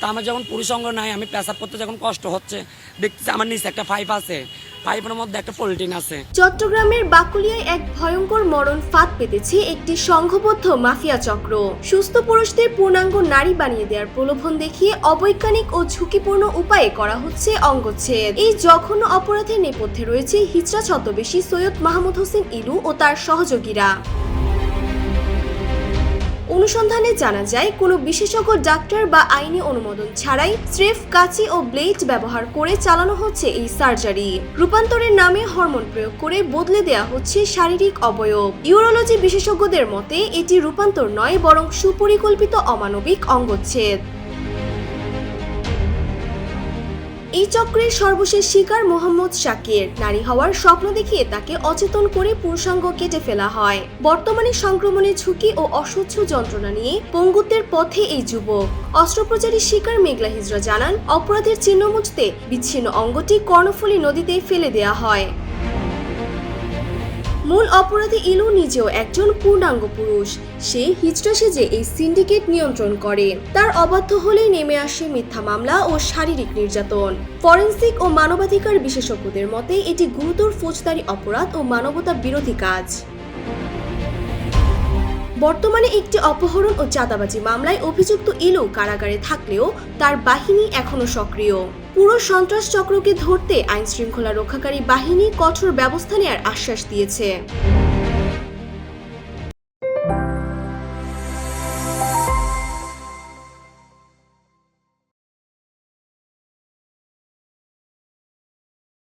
তা আমার যখন পুরুষ অঙ্গ নাই, আমি পেশাব করতে যখন কষ্ট হচ্ছে, দেখতেছি আমার নিচে একটা পাইপ আছে। পাইপের মধ্যে একটা পোলট্রিন আছে। চট্টগ্রামের বাকুলিয়ায় এক ভয়ঙ্কর মরণ ফাঁদ পেতেছে একটি সংঘবদ্ধ মাফিয়া চক্র। সুস্থ পুরুষদের পূর্ণাঙ্গ নারী বানিয়ে দেওয়ার প্রলোভন দেখিয়ে অবৈজ্ঞানিক ও ঝুঁকিপূর্ণ উপায়ে করা হচ্ছে অঙ্গচ্ছেদ। এই জঘন্য অপরাধের নেপথ্যে রয়েছে হিজরা ছদ্মবেশী সৈয়দ মাহমুদ হোসেন ইলু ও তার সহযোগীরা। অনুসন্ধানে জানা যায়, কোনো বিশেষজ্ঞ ডাক্তার বা আইনি অনুমোদন ছাড়াই স্রেফ কাঁচি ও ব্লেড ব্যবহার করে চালানো হচ্ছে এই সার্জারি। রূপান্তরের নামে হরমোন প্রয়োগ করে বদলে দেয়া হচ্ছে শারীরিক অবয়ব। ইউরোলজি বিশেষজ্ঞদের মতে, এটি রূপান্তর নয়, বরং সুপরিকল্পিত অমানবিক অঙ্গচ্ছেদ। এই চক্রের সর্বশেষ শিকার মোহাম্মদ শাকির। নারী হওয়ার স্বপ্ন দেখিয়ে তাকে অচেতন করে পুরুষাঙ্গ কেটে ফেলা হয়। বর্তমানে সংক্রমণের ঝুঁকি ও অসহ্য যন্ত্রণা নিয়ে পঙ্গুত্বের পথে এই যুবক। অস্ত্রোপচারী শিকার মেঘলা হিজরা জানান, অপরাধের চিহ্ন মুছতে বিচ্ছিন্ন অঙ্গটি কর্ণফুলী নদীতে ফেলে দেয়া হয়। মূল অপরাধী ইলু নিজেও একজন পূর্ণাঙ্গ পুরুষ। সে হিজড়া সেজে এই সিন্ডিকেট নিয়ন্ত্রণ করে। তার অবাধ্য হলেই নেমে আসে মিথ্যা মামলা ও শারীরিক নির্যাতন। ফরেন্সিক ও মানবাধিকার বিশেষজ্ঞদের মতে এটি গুরুতর ফৌজদারি অপরাধ ও মানবতা বিরোধী কাজ। বর্তমানে একটি অপহরণ ও চাঁদাবাজি মামলায় অভিযুক্ত ইলু কারাগারে থাকলেও তার বাহিনী এখনও সক্রিয়। পুরো সন্ত্রাস চক্রকে ধরতে আইন শৃঙ্খলা রক্ষাকারী বাহিনী কঠোর ব্যবস্থা নেওয়ার আশ্বাস দিয়েছে।